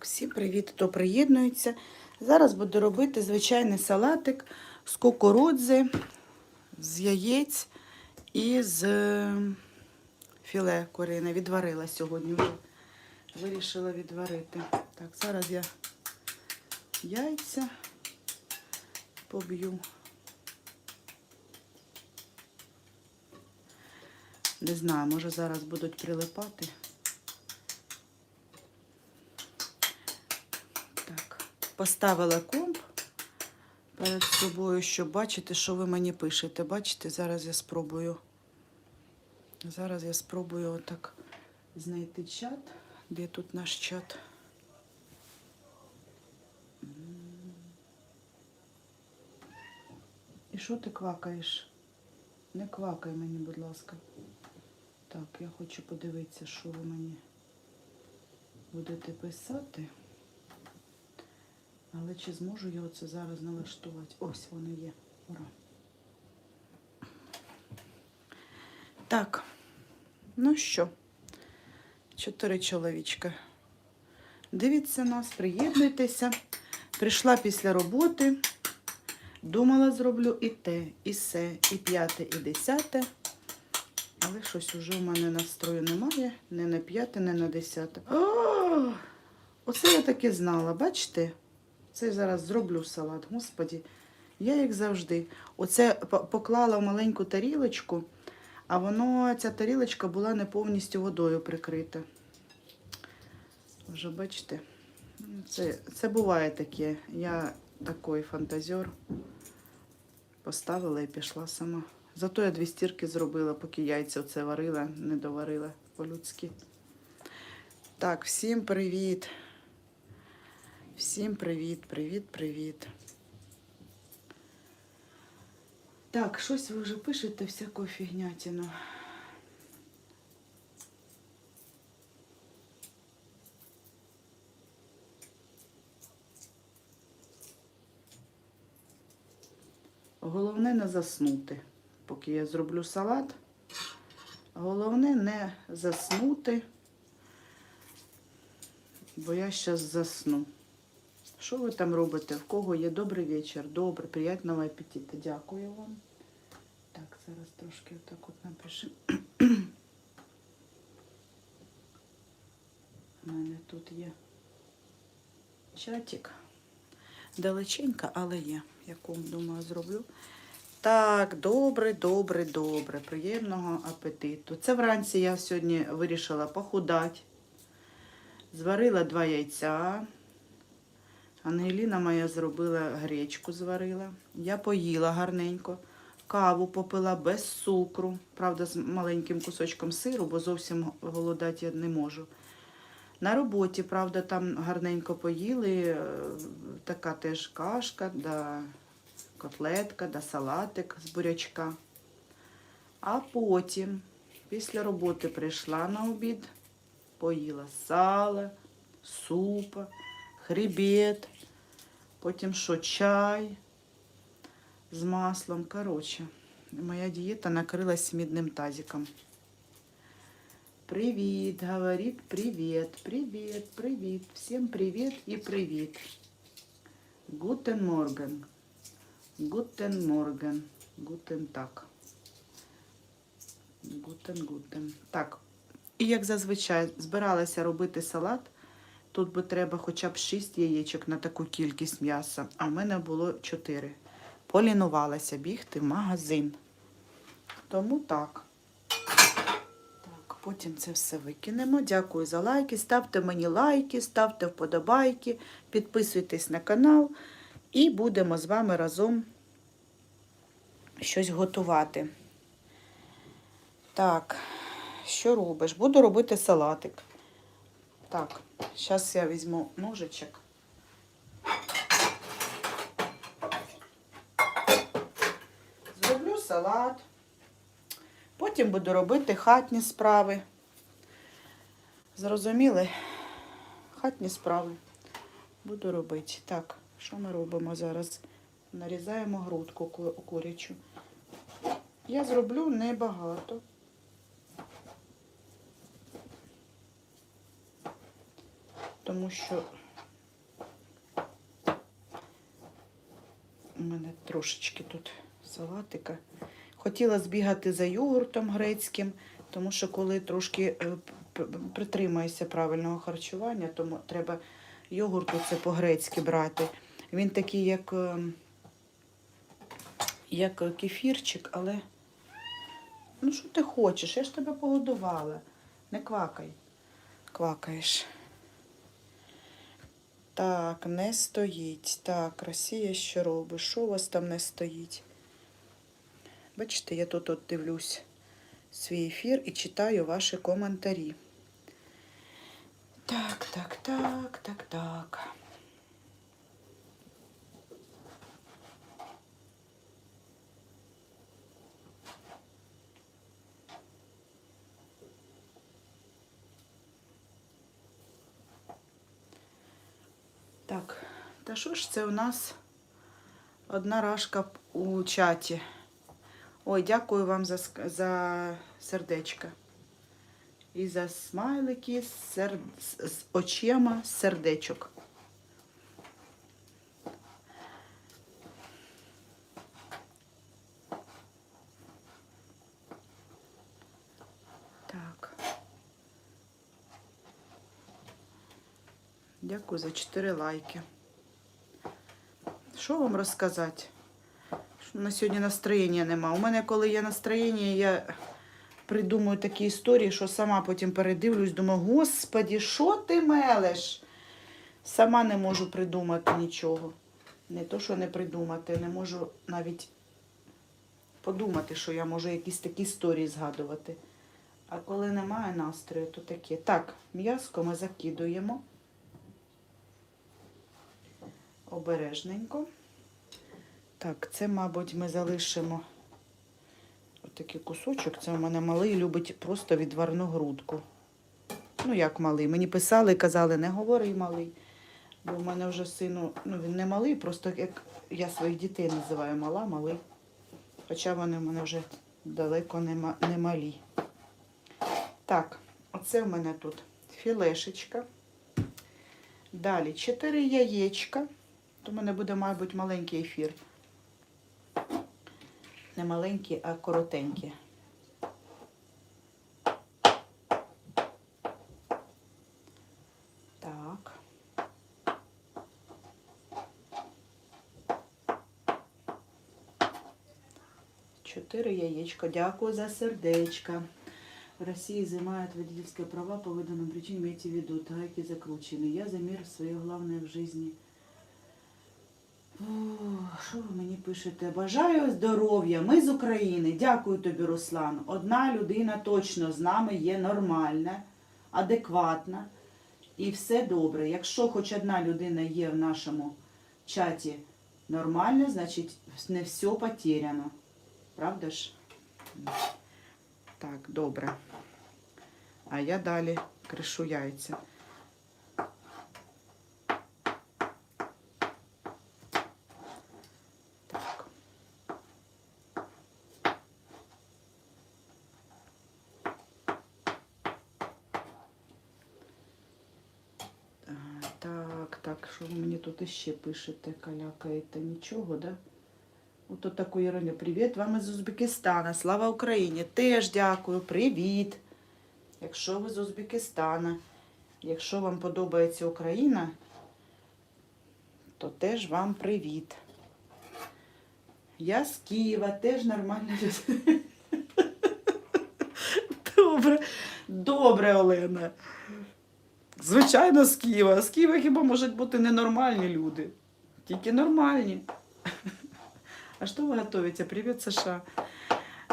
Так, всім привіт, хто приєднується. Зараз буду робити звичайний салатик з кукурудзи, з яєць і з е, філе курине. Відварила сьогодні вже. Вирішила відварити. Так, зараз я яйця поб'ю. Не знаю, може зараз будуть прилипати. Так, поставила комп перед собою, щоб бачити, що ви мені пишете. Бачите, зараз я спробую. Зараз я спробую отак знайти чат. Де тут наш чат? І що ти квакаєш? Не квакай мені, будь ласка. Так, я хочу подивитися, що ви мені будете писати. Але чи зможу я оце зараз налаштувати? Ось воно є. Ура. Так, ну що, чотири чоловічка. Дивіться нас, приєднуйтеся. Прийшла після роботи. Думала, зроблю і те, і се, і п'яте, і десяте. Але щось уже в мене настрою немає. Не на п'яте, не на десяте. О, Оце я таки знала, бачите? Це зараз зроблю салат, господі. Я, як завжди, оце поклала в маленьку тарілочку, а воно, ця тарілочка була не повністю водою прикрита. Вже бачите, це, це буває таке. Я такий фантазер. Поставила і пішла сама. Зато я дві стірки зробила, поки яйця оце варила, не доварила по-людськи. Так, всім привіт. Всім привіт, привіт, привіт. Так, щось ви вже пишете всяку фігнятину. Головне не заснути, поки я зроблю салат. Головне не заснути, бо я зараз засну. Що ви там робите? В кого є добрий вечір? Добре, приятного апетиту. Дякую вам. Так, зараз трошки отак от напишемо. У мене тут є чатик. Далеченько, але є. Якому, думаю, зроблю. Так, добре, добре, добре. Приємного апетиту. Це вранці я сьогодні вирішила похудати. Зварила два яйця. Ангеліна моя зробила гречку, зварила. Я поїла гарненько. Каву попила без цукру. Правда, з маленьким кусочком сиру, бо зовсім голодати я не можу. На роботі, правда, там гарненько поїли. е, Така теж кашка, да котлетка, да салатик з бурячка. А потім, після роботи прийшла на обід, поїла сало, супа, хребет, потім що чай з маслом. Коротше, моя дієта накрилась мідним тазиком. Привіт, говорит привіт, привіт, привіт. Всім привіт і привіт. Гутен Морген. Гутен Морген. Гутен так. Гутен, гутен. Так. І як зазвичай збиралася робити салат. Тут би треба хоча б 6 яєчок на таку кількість м'яса, а в мене було 4. Полінувалася бігти в магазин. Тому так. Так, потім це все викинемо. Дякую за лайки. Ставте мені лайки, ставте вподобайки, підписуйтесь на канал і будемо з вами разом щось готувати. Так, що робиш? Буду робити салатик. Так, зараз я візьму ножичок. Зроблю салат. Потім буду робити хатні справи. Зрозуміли? Хатні справи буду робити. Так, що ми робимо зараз? Нарізаємо грудку ку- курячу. Я зроблю небагато. тому що у мене трошечки тут салатика. Хотіла збігати за йогуртом грецьким, тому що коли трошки е, притримаюся правильного харчування, тому треба йогурт це по-грецьки брати. Він такий, як е, як кефірчик, але ну що ти хочеш? Я ж тебе погодувала. Не квакай, квакаєш. Так, не стоїть. Так, Росія що робить? Що у вас там не стоїть? Бачите, я тут от дивлюсь свій ефір і читаю ваші коментарі. Так, так, так, так, так. Так, та що ж це у нас одна рашка у чаті? Ой, дякую вам за, за сердечко. І за смайлики з, сер... з очима сердечок. Так. Дякую за 4 лайки. Що вам розказати? На сьогодні настроєння нема. У мене, коли є настроєння, я придумую такі історії, що сама потім передивлюсь, думаю, господі, що ти мелеш? Сама не можу придумати нічого. Не то, що не придумати, не можу навіть подумати, що я можу якісь такі історії згадувати. А коли немає настрою, то таке. Так, м'яско ми закидуємо. Обережненько. Так, це, мабуть, ми залишимо отакий кусочок. Це у мене малий любить просто відварну грудку. Ну, як малий. Мені писали, казали, не говори малий. Бо в мене вже сину, ну він не малий, просто як я своїх дітей називаю мала, малий. Хоча вони в мене вже далеко не, малі. Так, оце в мене тут філешечка. Далі 4 яєчка. То в мене буде, мабуть, маленький ефір Не маленький, а коротенький. Так. Чотири яєчка. Дякую за сердечко. В России изымают водительские права по выданным причинам, имейте в виду, гайки закручены. Я за мир своє головне в житті. що ви мені пишете? Бажаю здоров'я. Ми з України. Дякую тобі, Руслан. Одна людина точно з нами є нормальна, адекватна і все добре. Якщо хоч одна людина є в нашому чаті нормальна, значить не все потеряно. Правда ж? Так, добре. А я далі кришу яйця. Так. А, Так, так, що ви мені тут іще пишете, калякаєте? Нічого, да? Ото таку Іроня. Привіт вам із Узбекистана. Слава Україні! Теж дякую. Привіт! Якщо ви з Узбекистана, якщо вам подобається Україна, то теж вам привіт. Я з Києва, теж нормальна людина. Добре, добре, Олена. Звичайно, з Києва. З Києва хіба можуть бути ненормальні люди. Тільки нормальні. А що ви готуєте? Привіт, Саша.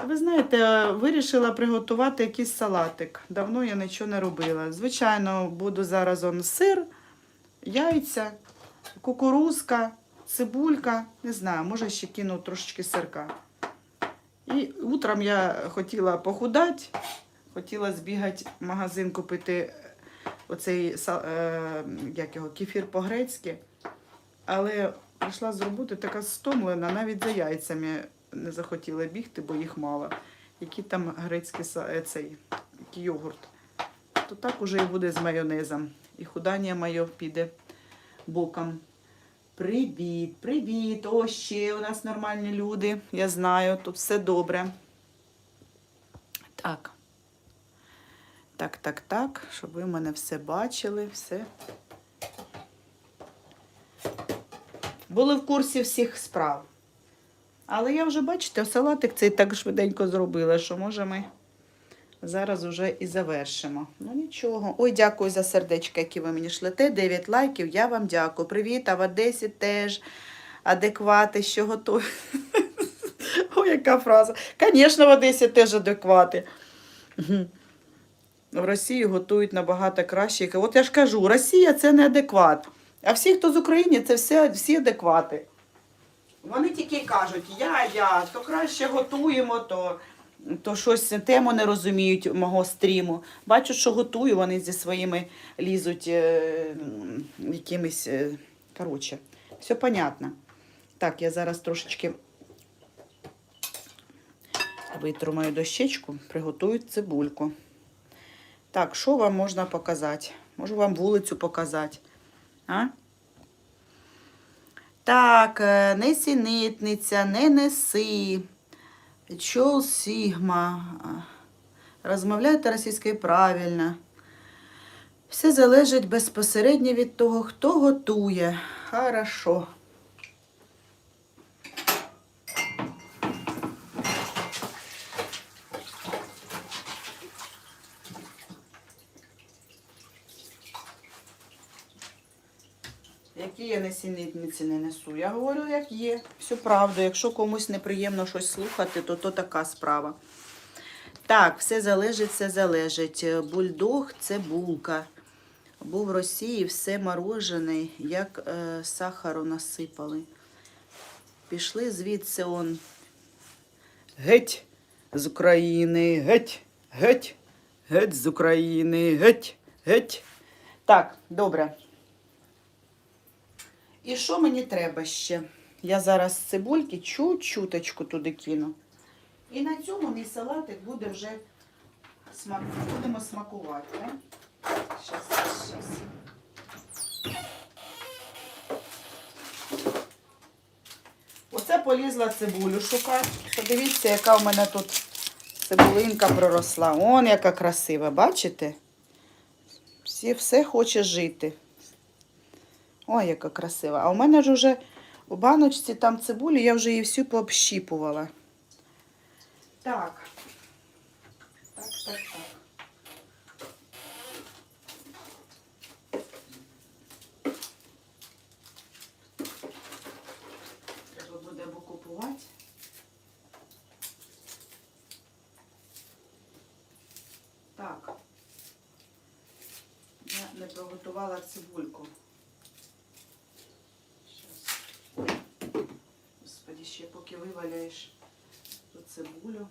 Ви знаєте, вирішила приготувати якийсь салатик. Давно я нічого не робила. Звичайно, буду зараз он сир, яйця, кукурузка, цибулька. Не знаю, може ще кину трошечки сирка. І утром я хотіла похудати, хотіла збігати в магазин купити оцей е, як його, кефір по-грецьки. Але прийшла з роботи така стомлена, навіть за яйцями не захотіла бігти, бо їх мало. Який там грецький е, цей йогурт. То так уже і буде з майонезом. І худання моє піде боком. Привіт, привіт. О, ще у нас нормальні люди. Я знаю, тут все добре. Так. Так, так, так, щоб ви мене все бачили, все. Були в курсі всіх справ. Але я вже, бачите, салатик цей так швиденько зробила, що може ми зараз уже і завершимо. Ну нічого. Ой, дякую за сердечки, які ви мені шлете. 9 лайків. Я вам дякую. Привіт, а в Одесі теж адеквати, що готові. Ой, яка фраза. Звісно, в Одесі теж адеквати. В Росії готують набагато краще. От я ж кажу, Росія це не адекват. А всі, хто з України, це все, всі адеквати. Вони тільки кажуть, я, я, то краще готуємо, то, то щось тему не розуміють мого стріму. Бачу, що готую, вони зі своїми лізуть е, якимись. Е, коротше, все понятно. Так, я зараз трошечки витру мою дощечку, приготую цибульку. Так, що вам можна показати? Можу вам вулицю показати. А? Так, е, не сінитниця, не неси. Чол Сігма. Розмовляйте російською правильно. Все залежить безпосередньо від того, хто готує. Хорошо. Які я несенітниці не несу. Я говорю, як є. Всю правду. Якщо комусь неприємно щось слухати, то то така справа. Так, все залежить, все залежить. Бульдог це булка. Бо в Росії все морожене, як е, сахару насипали. Пішли звідси он. Геть з України, геть, геть, геть з України, геть, геть. Так, добре. І що мені треба ще? Я зараз цибульки чуть-чуточку туди кину. І на цьому мій салатик буде вже смак... будемо смакувати. Щас, щас. Оце полізла цибулю шукати. Подивіться, яка в мене тут цибулинка проросла. Он яка красива, бачите? Всі, все хоче жити. Ой, яка красива. А у мене ж уже у баночці там цибулі, я вже її всю пообщіпувала. Так. Так, так, так. Треба буде або купувати. Так. Я не приготувала цибульку. Щас. Господи, ще поки виваляєш ту цибулю.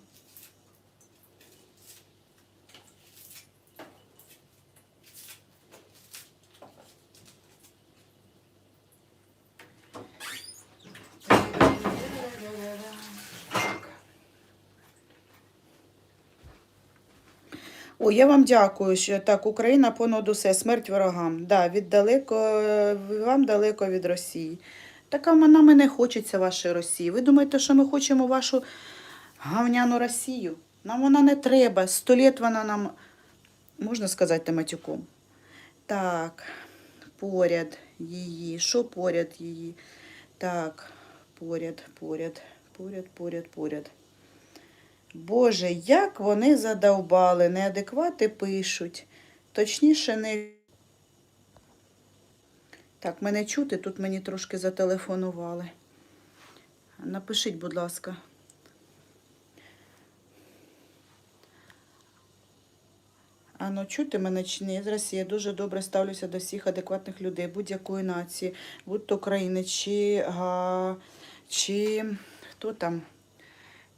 О, я вам дякую, що так, Україна понад усе, смерть ворогам. Да, від далеко, вам далеко від Росії. Така нам і не хочеться вашої Росії. Ви думаєте, що ми хочемо вашу гавняну Росію? Нам вона не треба. Сто літ вона нам, можна сказати, матюком. Так, поряд її. Що поряд її? Так, поряд, поряд, поряд, поряд, поряд. Боже, як вони задовбали, неадеквати пишуть. Точніше, не. Так, мене чути, тут мені трошки зателефонували. Напишіть, будь ласка. А ну чути мене чи ні? З Росії Я дуже добре ставлюся до всіх адекватних людей, будь-якої нації, будь то України, чи, га, чи хто там,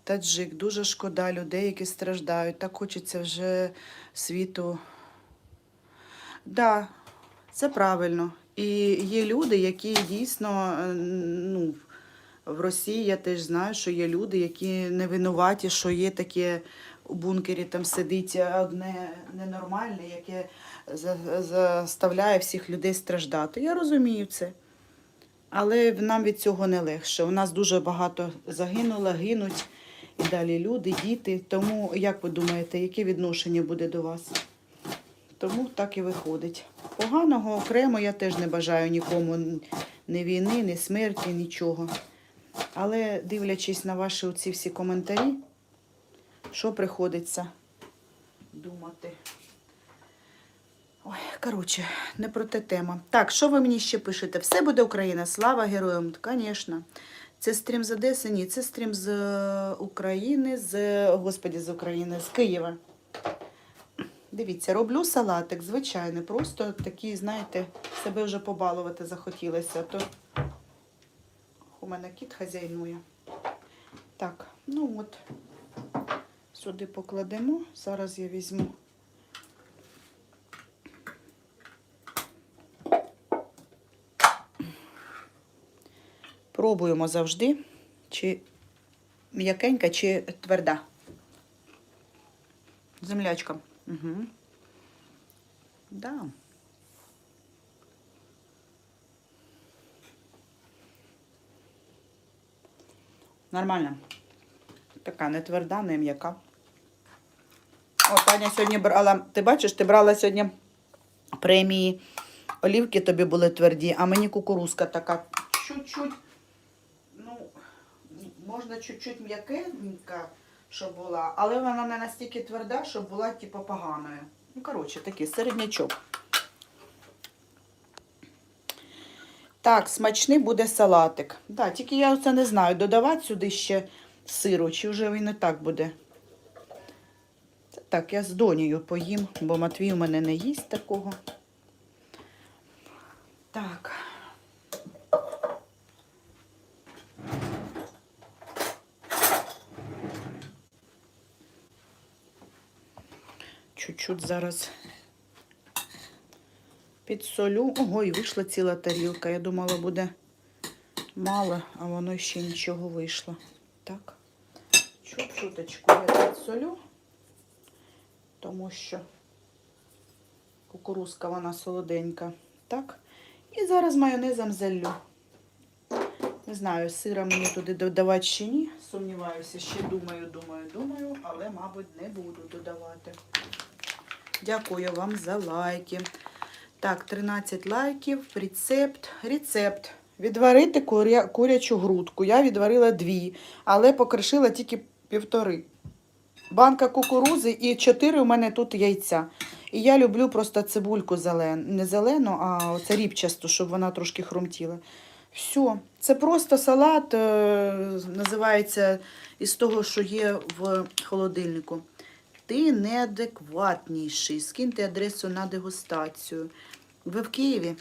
таджик. Дуже шкода людей, які страждають. Так хочеться вже світу. Да, це правильно. І є люди, які дійсно, е, ну, в Росії я теж знаю, що є люди, які не винуваті, що є таке у бункері там сидить одне ненормальне, яке заставляє всіх людей страждати. Я розумію це. Але нам від цього не легше. У нас дуже багато загинуло, гинуть і далі люди, діти. Тому, як ви думаєте, яке відношення буде до вас? Тому так і виходить. Поганого окремо я теж не бажаю нікому ні війни, ні смерті, нічого. Але дивлячись на ваші оці всі коментарі, що приходиться думати. Ой, коротше, не про те тема. Так, що ви мені ще пишете? Все буде Україна, слава героям, звісно. Це стрім з Одеси? Ні, це стрім з е, України, з Господі, з України, з Києва. Дивіться, роблю салатик, звичайний, просто такий, знаєте, себе вже побалувати захотілося. То у мене кіт хазяйнує. Так, ну от, сюди покладемо. Зараз я візьму. Пробуємо завжди, чи м'якенька, чи тверда. Землячка. Угу. Да. Нормально. Така не тверда, не м'яка. О, Таня сьогодні брала. Ти бачиш, ти брала сьогодні премії. Олівки тобі були тверді, а мені кукурузка така чуть-чуть. Ну, можна чуть-чуть м'якенька, щоб була, але вона не настільки тверда, щоб була типу поганою. Ну, коротше, такий середнячок. Так, смачний буде салатик. Да, тільки я це не знаю, додавати сюди ще сиру, чи вже він і так буде. Так, я з донею поїм, бо Матвій у мене не їсть такого. Так. Чуть-чуть зараз підсолю. Ого, вийшла ціла тарілка. Я думала, буде мало, а воно ще нічого вийшло. Так. Чуть-чуточку я підсолю, тому що кукурузка вона солоденька. Так. І зараз майонезом залю. Не знаю, сира мені туди додавати чи ні. Сумніваюся, ще думаю, думаю, думаю, але, мабуть, не буду додавати. Дякую вам за лайки. Так, 13 лайків, рецепт. Рецепт. Відварити куря, курячу грудку. Я відварила дві, але покришила тільки півтори. Банка кукурузи і чотири у мене тут яйця. І я люблю просто цибульку зелену. Не зелену, а оце ріпчасту, щоб вона трошки хрумтіла. Все. Це просто салат, е, називається із того, що є в холодильнику. Ти неадекватніший. Скиньте адресу на дегустацію. Ви в Києві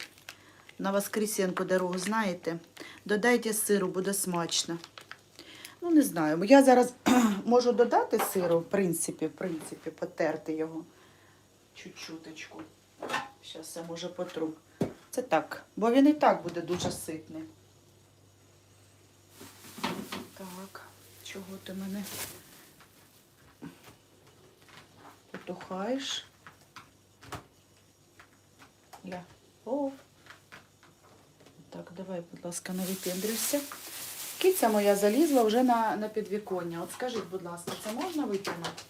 на Воскресенку дорогу знаєте? Додайте сиру, буде смачно. Ну, не знаю. Я зараз можу додати сиру, в принципі, в принципі, потерти його. Чуть-чуточку. Зараз я може потру. Це так, бо він і так буде дуже ситний. Так, чого ти мене потухаєш? О. Так, давай, будь ласка, не випендрюйся. Киця моя залізла вже на, на підвіконня. От скажіть, будь ласка, це можна витягнути?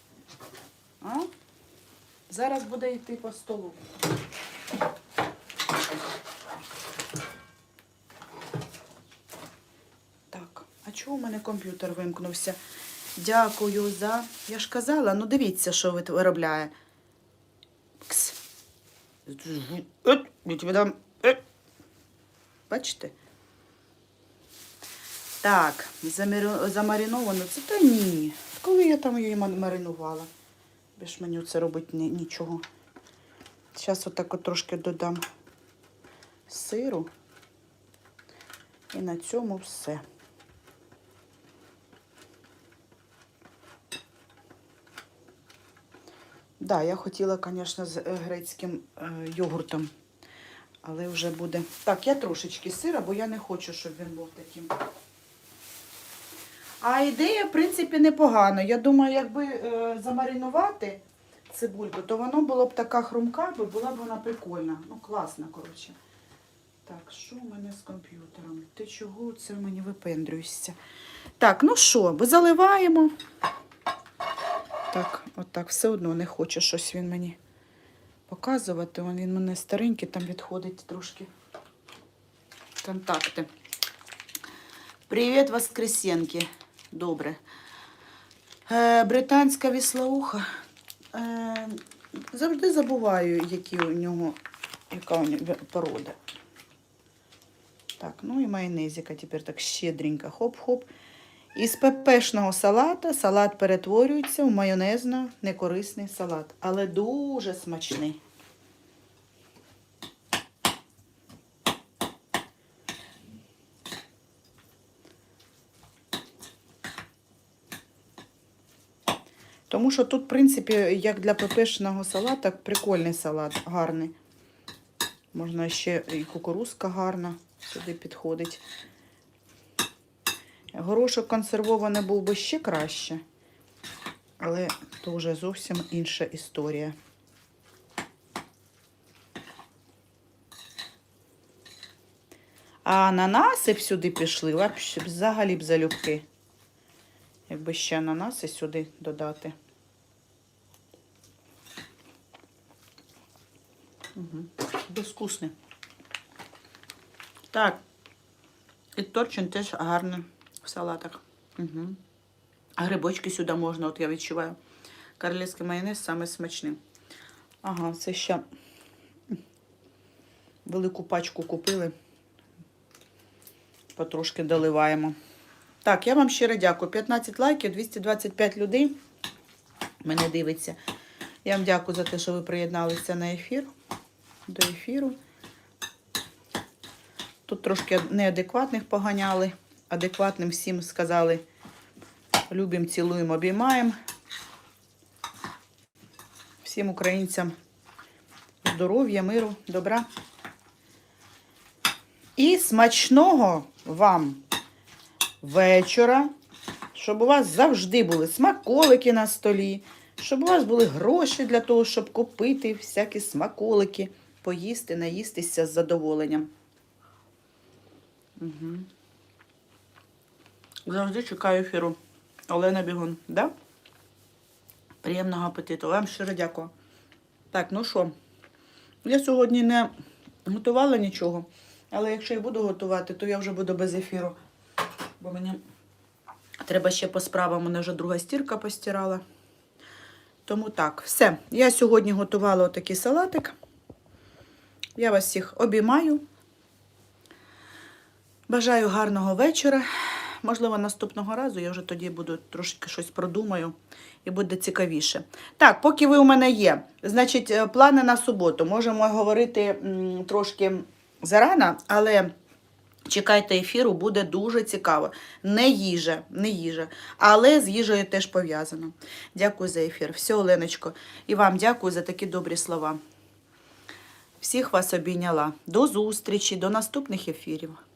А? Зараз буде йти по столу. Так, а чого у мене комп'ютер вимкнувся? Дякую за. Я ж казала, ну дивіться, що виробляє. Кс. Бачите? Так, замариновано. Це та ні. Коли я там її маринувала? Більш мені це робити нічого. Зараз отак от трошки додам сиру. І на цьому все. Да, я хотіла, звісно, з е, грецьким е, йогуртом. Але вже буде. Так, я трошечки сира, бо я не хочу, щоб він був таким. А ідея, в принципі, непогана. Я думаю, якби е, замаринувати цибульку, то воно було б така хрумка, бо була б вона прикольна. Ну, класна, коротше. Так, що у мене з комп'ютером? Ти чого це мені випендрюєшся? Так, ну що, заливаємо. Так, отак, все одно не хоче щось він мені показувати. Він мене старенький, там відходить трошки контакти. Привіт, Воскресенки. Добре. Е, британська віслауха. Е, завжди забуваю, які у нього, яка у нього порода. Так, ну і майонезика тепер так щедренько. Хоп-хоп. Із пепешного салата салат перетворюється в майонезно некорисний салат, але дуже смачний. Тому що тут, в принципі, як для пепешного салата, прикольний салат, гарний. Можна ще і кукурузка гарна сюди підходить. Горошок консервований був би ще краще, але то вже зовсім інша історія. А ананаси б сюди пішли, взагалі б залюбки. Якби ще ананаси сюди додати. Угу. Безвкусний. Так. І торчин теж гарний в салатах. Угу. А грибочки сюди можна, от я відчуваю. Королівський майонез саме смачний. Ага, це ще велику пачку купили. Потрошки доливаємо. Так, я вам щиро дякую. 15 лайків, 225 людей мене дивиться. Я вам дякую за те, що ви приєдналися на ефір. До ефіру. Тут трошки неадекватних поганяли. Адекватним всім сказали. Любимо, цілуємо, обіймаємо. Всім українцям здоров'я, миру, добра. І смачного вам вечора, щоб у вас завжди були смаколики на столі, щоб у вас були гроші для того, щоб купити всякі смаколики, поїсти, наїстися з задоволенням. Угу. Завжди чекаю ефіру. Олена Бігун, да? Приємного апетиту. Вам щиро дякую. Так, ну що, я сьогодні не готувала нічого, але якщо я буду готувати, то я вже буду без ефіру. Бо мені треба ще по справам, мене вже друга стірка постирала. Тому так, все. Я сьогодні готувала отакий салатик. Я вас всіх обіймаю. Бажаю гарного вечора. Можливо, наступного разу я вже тоді буду трошки щось продумаю і буде цікавіше. Так, поки ви у мене є, значить, е, плани на суботу. Можемо говорити трошки зарано, але чекайте ефіру, буде дуже цікаво. Не їжа, не їжа, але з їжею теж пов'язано. Дякую за ефір. Все, Оленочко. І вам дякую за такі добрі слова. Всіх вас обійняла. До зустрічі, до наступних ефірів.